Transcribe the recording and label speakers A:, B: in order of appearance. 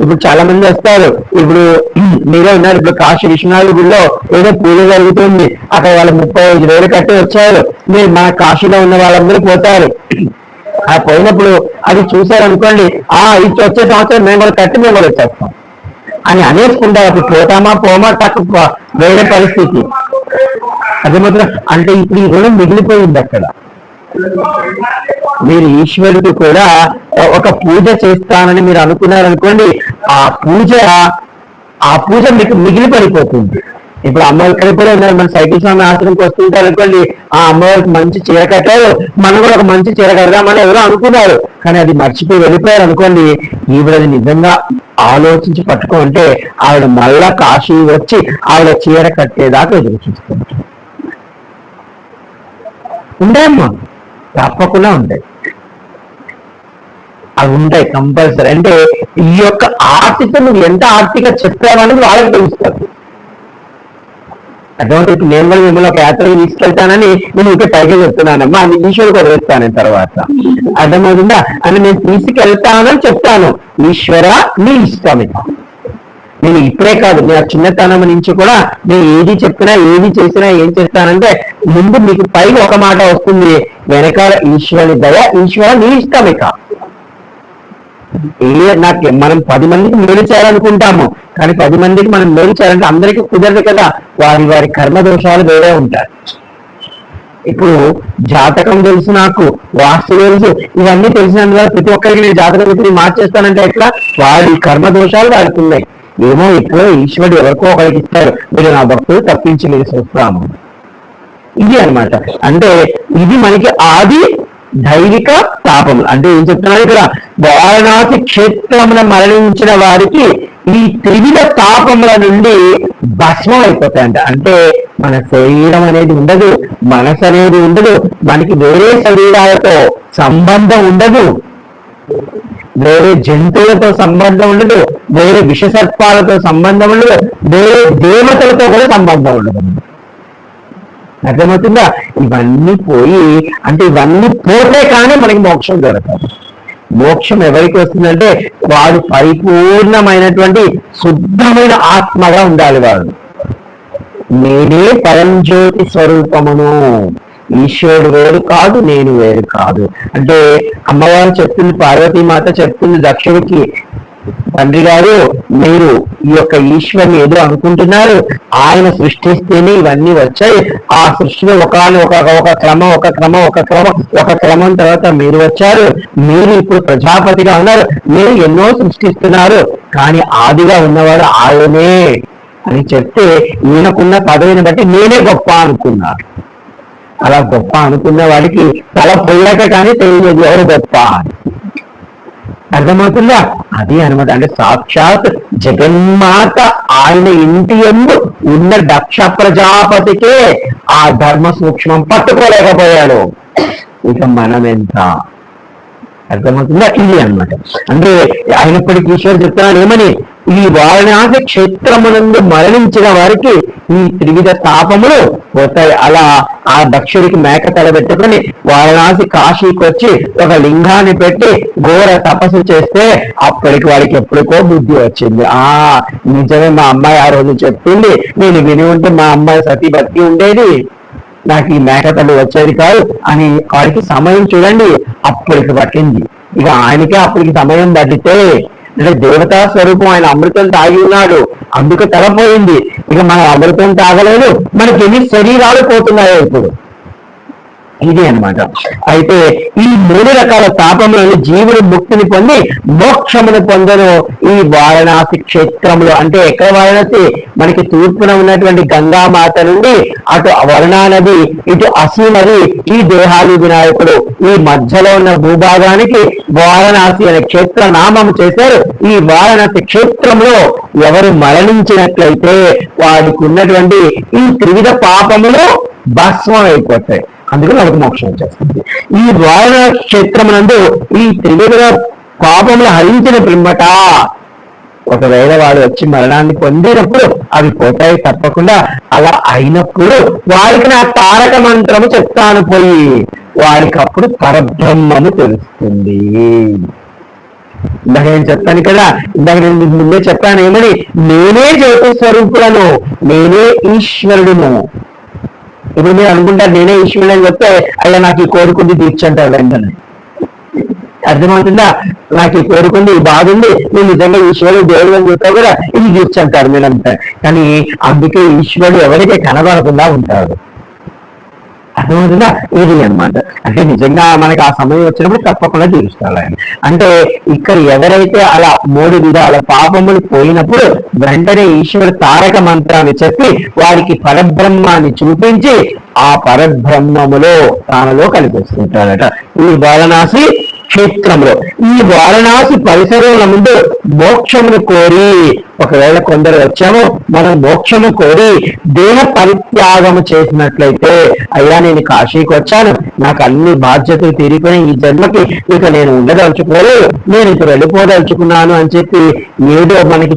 A: ఇప్పుడు చాలా మంది వస్తారు. ఇప్పుడు మీరే ఉన్నారు. ఇప్పుడు కాశీ విశ్వనాథ గుడిలో ఏదో పూజ జరుగుతుంది. అక్కడ వాళ్ళు ముప్పై ఐదు వేలు కట్టి వచ్చారు. మీరు మన కాశీలో ఉన్న వాళ్ళందరూ పోతారు. ఆ పోయినప్పుడు అది చూసారనుకోండి ఆ ఇది వచ్చే సంవత్సరం మేము కూడా కట్టి మేము కూడా వచ్చేస్తాం. అని అనేసుకుంటారు అప్పుడు పోతామా పోమా తక్కువ వేరే పరిస్థితి. అదే మాత్రం అంటే ఇప్పుడు ఈ రుణం మిగిలిపోయింది అక్కడ. మీరు ఈశ్వరుడు కూడా ఒక పూజ చేస్తానని మీరు అనుకున్నారనుకోండి ఆ పూజ ఆ పూజ మీకు మిగిలి పడిపోతుంది. ఇప్పుడు అమ్మవారి కూడా ఉన్నారు మన సైకిల్ స్వామి ఆశ్రమంకి వస్తుంటారు అనుకోండి ఆ అమ్మవారికి మంచి చీర కట్టారు మనం కూడా ఒక మంచి చీర కడదామని ఎవరో అనుకున్నారు. కానీ అది మర్చిపోయి వెళ్ళిపోయారు అనుకోండి ఈవిడది నిజంగా ఆలోచించి పట్టుకుంటే ఆవిడ మళ్ళా కాశీ వచ్చి ఆవిడ చీర కట్టేదాకా ఎదురు చూస్తుంది. ఉంటాయమ్మా తప్పకుండా ఉంటాయి. అవి ఉంటాయి కంపల్సరీ. అంటే ఈ యొక్క ఆర్తిక నువ్వు ఎంత ఆర్తిక చెప్పావనేది వాళ్ళకి తెలుస్తుంది. అటువంటి నేను కూడా మిమ్మల్ని ఒక యాత్రకు తీసుకెళ్తానని నేను ఇంకా పైకి చెప్తున్నానమ్మా అని ఈశ్వరుడు వదిలేస్తాను తర్వాత. అర్థమవుతుందా? అని నేను తీసుకెళ్తానని చెప్తాను. ఈశ్వర నీ ఇష్టం ఇక. నేను ఇప్పుడే కాదు నా చిన్నతనం నుంచి కూడా నేను ఏది చెప్పినా ఏది చేసినా ఏం చేస్తానంటే ముందు మీకు పైన ఒక మాట వస్తుంది వెనకాల ఈశ్వరుని దయ ఈశ్వర నీ ఇష్టం ఇక. నాకు మనం పది మందికి మేలు చేయాలనుకుంటాము కానీ పది మందికి మనం మేలు చేయాలంటే అందరికీ కుదరదు కదా వారి వారి కర్మ దోషాలు వేరే ఉంటాయి. ఇప్పుడు జాతకం తెలుసు నాకు వాస్తు తెలుసు ఇవన్నీ తెలిసినందువల్ల ప్రతి ఒక్కరికి నేను జాతకం చెప్పి మార్చేస్తానంటే ఎట్లా? వారి కర్మ దోషాలు వాడుతున్నాయి ఏమో ఎప్పుడో ఈశ్వరుడు ఎవరికో ఒకరికి ఇస్తారు. మీరు నా భక్తులు తప్పించి మీరు చూస్తాము ఇది అన్నమాట. అంటే ఇది మనకి ఆది దైవిక తాపములు అంటే ఏం చెప్తున్నారు ఇక్కడ? వారణాసి క్షేత్రమున మరణించిన వారికి ఈ త్రివిధ తాపముల నుండి భస్మం అయిపోతాయంట. అంటే మన శరీరం అనేది ఉండదు మనసు అనేది ఉండదు మనకి వేరే శరీరాలతో సంబంధం ఉండదు. వేరే జంతువులతో సంబంధం ఉండదు వేరే విషసర్పాలతో సంబంధం ఉండదు వేరే దేవతలతో కూడా సంబంధం ఉండదు. అర్థమవుతుందా? ఇవన్నీ పోయి అంటే ఇవన్నీ పోతే కానీ మనకి మోక్షం దొరకదు. మోక్షం ఎవరికి వస్తుందంటే వాడు పరిపూర్ణమైనటువంటి శుద్ధమైన ఆత్మగా ఉండాలి వాడు. నేనే పరంజ్యోతి స్వరూపమును. ఈశ్వరుడు వేరు కాదు నేను వేరు కాదు. అంటే అమ్మవారు చెప్తుంది పార్వతీమాత చెప్తుంది దక్షుడికి తండ్రి గారు మీరు ఈ యొక్క ఈశ్వరుని ఏదో అనుకుంటున్నారు. ఆయన సృష్టిస్తేనే ఇవన్నీ వచ్చాయి. ఆ సృష్టిలో ఒక ఒక ఒక క్రమం ఒక క్రమం ఒక క్రమం ఒక క్రమం తర్వాత మీరు వచ్చారు. మీరు ఇప్పుడు ప్రజాపతిగా ఉన్నారు. మీరు ఎన్నో సృష్టిస్తున్నారు. కానీ ఆదిగా ఉన్నవాడు ఆయనే అని చెప్తే ఈయనకున్న పదవిని బట్టి నేనే గొప్ప అనుకున్నారు అలా గొప్ప అనుకున్న వాడికి తల పుల్లక కానీ తెలియదు. ఎవరు గొప్ప? అర్థమవుతుందా? అది అనమాట అంటే సాక్షాత్ జగన్మాత ఆయన ఇంటి ఎందు ఉన్న దక్ష ప్రజాపతికే ఆ ధర్మ సూక్ష్మం పట్టుకోలేకపోయాడు. ఇక మనం ఎంత? అర్థమవుతుందా? ఇది అన్నమాట. అంటే అయినప్పటికీ ఈశ్వరు చెప్తున్నాడు ఏమని? ఈ వారణాసి క్షేత్రమునందు మరణించిన వారికి ఈ త్రివిధ తాపములు పోతాయి. అలా ఆ దక్షుడికి మేక తల పెట్టుకొని వారణాసి కాశీకి వచ్చి ఒక లింగాన్ని పెట్టి ఘోర తపస్సు చేస్తే అప్పటికి వాడికి ఎప్పటికో బుద్ధి వచ్చింది. ఆ నిజమే మా అమ్మాయి ఆ రోజు చెప్పింది. నేను విని ఉంటే మా అమ్మాయి సతీ బతికి ఉండేది. నాకు ఈ మేకతలు వచ్చేది కాదు అని వాడికి సమయం చూడండి. అప్పటికి పట్టింది. ఇక ఆయనకే అప్పటికి సమయం పట్టితే అంటే దేవతా స్వరూపం ఆయన అమృతం తాగి ఉన్నాడు. అందుకు తలపోయింది. ఇక మనం అమృతం తాగలేదు. మనకి ఎన్ని శరీరాలు పోతున్నాయో ఇప్పుడు. ఇది అన్నమాట. అయితే ఈ మూడు రకాల తాపములను జీవుడు ముక్తిని పొంది మోక్షమును పొందను. ఈ వారణాసి క్షేత్రములు అంటే ఎక్కడ వారణాసి? మనకి తూర్పున ఉన్నటువంటి గంగామాత నుండి అటు వరుణా నది ఇటు అసీ నది ఈ దేహాది వినాయకుడు ఈ మధ్యలో ఉన్న భూభాగానికి వారణాసి అనే క్షేత్ర నామం చేశారు. ఈ వారణాసి క్షేత్రంలో ఎవరు మరణించినట్లయితే వాడికి ఉన్నటువంటి ఈ త్రివిధ పాపములు భస్మం అయిపోతాయి. అందుకని వాళ్ళకి మోక్షం వచ్చేస్తుంది ఈ వారణ క్షేత్రమునందు ఈ త్రివిధ పాపములు హరించిన పిమ్మట ఒకవేళ వాడు వచ్చి మరణాన్ని పొందినప్పుడు అవి పోతాయి తప్పకుండా. అలా అయినప్పుడు వారికి నా తారక మంత్రము చెప్తాను పోయి వారికి అప్పుడు పరబ్రహ్మము తెలుస్తుంది. ఇందాక నేను చెప్పాను కదా ఇందాక నేను మీకు ముందే చెప్పాను ఏమని? నేనే జ్యోతి స్వరూపులను నేనే ఈశ్వరుడును. ఇప్పుడు మీరు అనుకుంటారు నేనే ఈశ్వరుడు అని చెప్తే అయ్యా నాకు ఈ కోరుకుంది తీర్చంటారు వెంటనే అర్థమవుతుందా? నాకు ఈ కోరుకుంది బాగుంది నేను నిజంగా ఈశ్వరుడు దేవుడు అని చెప్తా కూడా ఇది తీర్చంటారు మీరంతా. కానీ అందుకే ఈశ్వరుడు ఎవరికే కనబడకుండా ఉంటాడు. అర్థమవుతుందా? ఇది అన్నమాట. అంటే నిజంగా మనకి ఆ సమయం వచ్చినప్పుడు తప్పకుండా తీరుస్తాడు ఆయన. అంటే ఇక్కడ ఎవరైతే అలా మూడు విధాల పాపములు పోయినప్పుడు వెంటనే ఈశ్వరుడు తారక మంత్రాన్ని చెప్పి వారికి పరబ్రహ్మాన్ని చూపించి ఆ పరబ్రహ్మములో తానలో కలిపిస్తుంటాడట. ఈ వారణాసి క్షేత్రంలో ఈ వారణాసి పరిసరంలో ముందు మోక్షమును కోరి ఒకవేళ కొందరు వచ్చామో మనం మోక్షము కోరి దేహ పరిత్యాగము చేసినట్లయితే అయ్యా నేను కాశీకి వచ్చాను. నాకు అన్ని బాధ్యతలు తీరిపోయి ఈ జన్మకి ఇక నేను ఉండదలుచుకోలేదు. నేను ఇక వెళ్ళిపోదలుచుకున్నాను అని చెప్పి ఏదో మనకి